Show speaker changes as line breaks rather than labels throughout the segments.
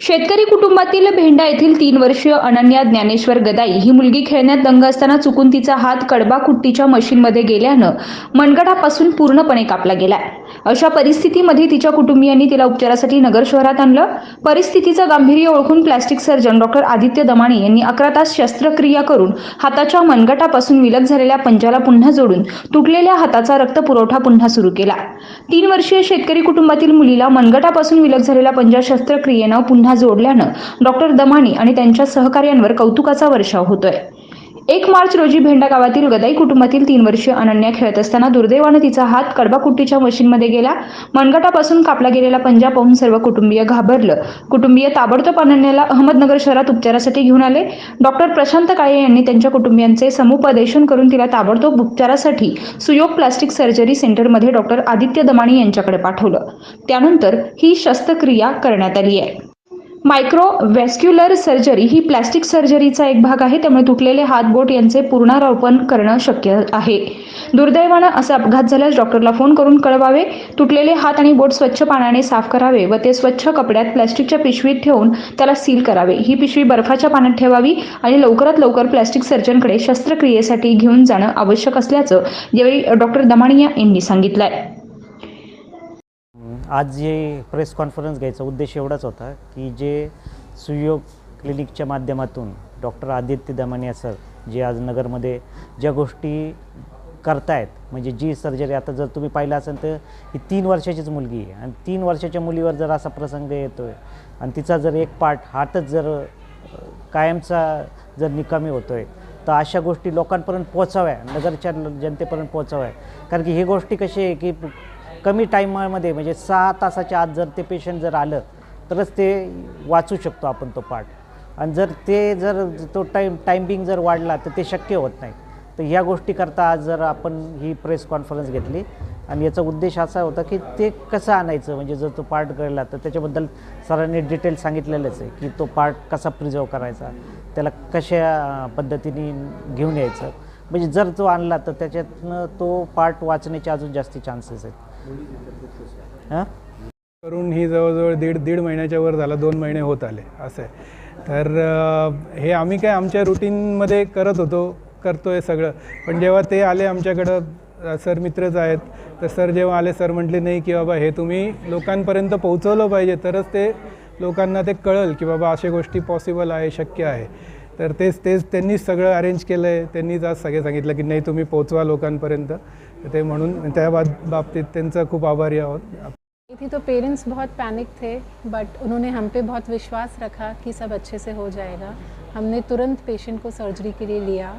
शेतकरी कुटुंबातील भेंडा येथील तीन वर्षीय अनन्या ज्ञानेश्वर गदाई ही मुलगी खेळण्यात दंग असताना चुकून तिचा हात कडबा कुट्टीच्या मशीनमध्ये गेल्यानं मनगटापासून पूर्णपणे कापला गेलाय. अशा परिस्थितीमध्ये तिच्या कुटुंबियांनी तिला उपचारासाठी नगर शहरात आणलं. परिस्थितीचं गांभीर्य ओळखून plastic surgeon doctor Aditya Damani यांनी अकरा तास शस्त्रक्रिया करून हाताच्या मनगटापासून विलग झालेल्या पंजाला पुन्हा जोडून तुटलेल्या हाताचा रक्तपुरवठा पुन्हा सुरू केला. तीन वर्षीय शेतकरी कुटुंबातील मुलीला मनगटापासून विलग झालेला पंजा शस्त्रक्रियेनं पुन्हा जोडल्यानं डॉक्टर दमानी आणि त्यांच्या सहकार्यांवर कौतुकाचा वर्षाव होतोय. एक मार्च रोजी भेंडा गावातील गदाई कुटुंबातील तीन वर्षीय अनन्या खेळत असताना दुर्दैवानं तिचा हात कडबाकुट्टीच्या मशीनमध्ये गेला. मनगटापासून कापला गेलेला पंजा पाहून सर्व कुटुंबीय घाबरलं. कुटुंबीय ताबडतोब अनन्याला अहमदनगर शहरात उपचारासाठी घेऊन आले. डॉक्टर प्रशांत काळे यांनी त्यांच्या कुटुंबियांचे समुपदेशन करून तिला ताबडतोब उपचारासाठी सुयोग प्लास्टिक सर्जरी सेंटरमध्ये डॉक्टर आदित्य दमाणी यांच्याकडे पाठवलं. त्यानंतर ही शस्त्रक्रिया करण्यात आली आहे. मायक्रोव्हॅस्क्युलर सर्जरी ही प्लॅस्टिक सर्जरीचा एक भाग आहे. त्यामुळे तुटलेले हात बोट यांचे पुनरारोपण करणं शक्य आहे. दुर्दैवानं असा अपघात झाल्यास डॉक्टरला फोन करून कळवावे. तुटलेले हात आणि बोट स्वच्छ पाण्याने साफ करावे व ते स्वच्छ कपड्यात प्लॅस्टिकच्या पिशवीत ठेवून त्याला सील करावे. ही पिशवी बर्फाच्या पाण्यात ठेवावी आणि लवकरात लवकर प्लॅस्टिक सर्जनकडे शस्त्रक्रियेसाठी घेऊन जाणं आवश्यक असल्याचं यावेळी डॉक्टर दमाणिया यांनी सांगितलंय.
आज जे प्रेस कॉन्फरन्स घ्यायचा उद्देश एवढाच होता की जे सुयोग क्लिनिकच्या माध्यमातून डॉक्टर आदित्य दमानिया सर जे आज नगरमध्ये ज्या गोष्टी करतायत म्हणजे जी सर्जरी आता जर तुम्ही पाहिलं असेल तर ही तीन वर्षाचीच मुलगी आहे. आणि तीन वर्षाच्या मुलीवर जर असा प्रसंग येतो आहे आणि तिचा जर एक पार्ट हातच जर कायमचा जर निकामी होतो आहे तर अशा गोष्टी लोकांपर्यंत पोचाव्या नगरच्या जनतेपर्यंत पोचाव्या कारण की ही गोष्टी कशी आहे की कमी टाईमामध्ये म्हणजे सहा तासाच्या आत जर ते पेशंट जर आलं तरच ते वाचू शकतो आपण तो पार्ट आणि जर ते जर तो टाईम टायमिंग जर वाढला तर ते शक्य होत नाही. तर ह्या गोष्टीकरता आज जर आपण ही प्रेस कॉन्फरन्स घेतली आणि याचा उद्देश असा होता की ते कसं आणायचं म्हणजे जर तो पार्ट कळला तर त्याच्याबद्दल सरांनी डिटेल सांगितलेलंच आहे की तो पार्ट कसा प्रिझर्व करायचा त्याला कशा पद्धतीने घेऊन यायचं. म्हणजे जर तो आणला तर त्याच्यातनं तो पार्ट वाचण्याचे अजून जास्ती चान्सेस आहेत. हां?
करून ही जवळजवळ दीड दीड महिन्याच्या वर झाला दोन महिने होत आले असं आहे. तर हे आम्ही काय आमच्या रुटीनमध्ये करत होतो करतो आहे सगळं. पण जेव्हा ते आले आमच्याकडं सर मित्रच आहेत. तर सर जेव्हा आले सर म्हटले नाही की बाबा हे तुम्ही लोकांपर्यंत पोहोचवलं पाहिजे. तरच ते लोकांना ते कळल की बाबा अशा गोष्टी पॉसिबल आहे शक्य आहे. तर तेच तेच त्यांनीच सगळं अरेंज केलं आहे त्यांनीच आज सगळे सांगितलं की नाही, तुम्ही पोहोचवा लोकांपर्यंत. ते म्हणून त्या बाब बाबतीत त्यांचं खूप आभारी आहोत.
थी तो पेरेंट्स बहुत पैनिक थे बट उन्होंने हम पे बहुत विश्वास रखा कि सब अच्छे से हो जाएगा। हमने तुरंत पेशेंट को सर्जरी के लिए लिया।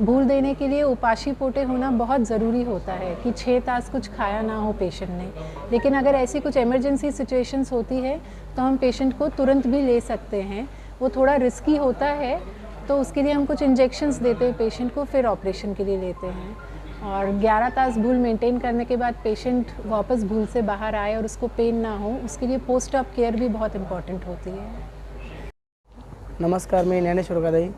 भूल देने के लिए उपाशी पोटे होना बहुत ज़रूरी होता है कि छः तास कुछ खाया ना हो पेशेंट ने। लेकिन अगर ऐसी कुछ इमरजेंसी सिचुएशंस होती है तो हम पेशेंट को तुरंत भी ले सकते हैं। वो थोड़ा रिस्की होता है तो उसके लिए हम कुछ इंजेक्शंस देते हैं पेशेंट को फिर ऑपरेशन के लिए लेते हैं। और 11 तास भूल मेंटेन करने के बाद पेशेंट वापस भूल से बाहर आए और उसको पेन ना हो उसके लिए पोस्ट ऑप केयर भी बहुत इम्पॉर्टेंट होती है।
नमस्कार मी ज्ञानेश्वर गदाई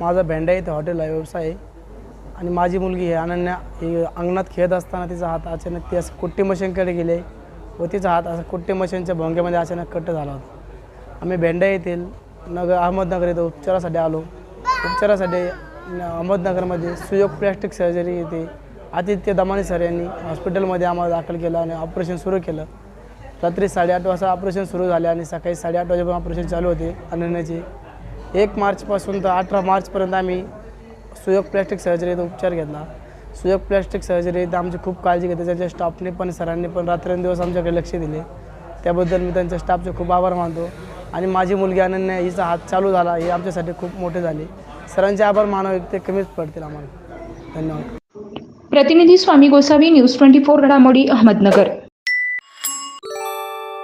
माझा भेंडा इथे हॉटेल आहे व्यवसाय आणि माझी मुलगी आहे अनन्या. ही अंगणात खेळत असताना तिचा हात अचानक ती असं कुट्टी मशीनकडे गेले व तिचा हात असं कुट्टी मशीनच्या भोंग्यामध्ये अचानक कट झाला होता. आम्ही भेंडा येथील नगर अहमदनगर इथं उपचारासाठी आलो. उपचारासाठी अहमदनगरमध्ये सुयोग प्लॅस्टिक सर्जरी येते. आदित्य दमाने सर यांनी हॉस्पिटलमध्ये आम्हाला दाखल केलं आणि ऑपरेशन सुरू केलं. रात्री साडेआठ वाजता ऑपरेशन सुरू झाले आणि सकाळी साडेआठ वाजेपर्यंत ऑपरेशन चालू होते अनन्याचे. एक मार्चपासून तर अठरा मार्चपर्यंत आम्ही सुयोग प्लॅस्टिक सर्जरीचा उपचार घेतला. सुयोग प्लॅस्टिक सर्जरीत आमची खूप काळजी घेते त्यांच्या स्टाफने पण सरांनी पण रात्रंदिवस आमच्याकडे लक्ष दिले. त्याबद्दल मी त्यांच्या स्टाफचे खूप आभार मानतो. आणि माझी मुलगी अनन्या हिचा हात चालू झाला हे आमच्यासाठी खूप मोठे झाले. सरांचे आभार मानव ते कमीच पडतील आम्हाला. धन्यवाद.
प्रतिनिधी Swami Gosavi news twenty four घडामोडी अहमदनगर.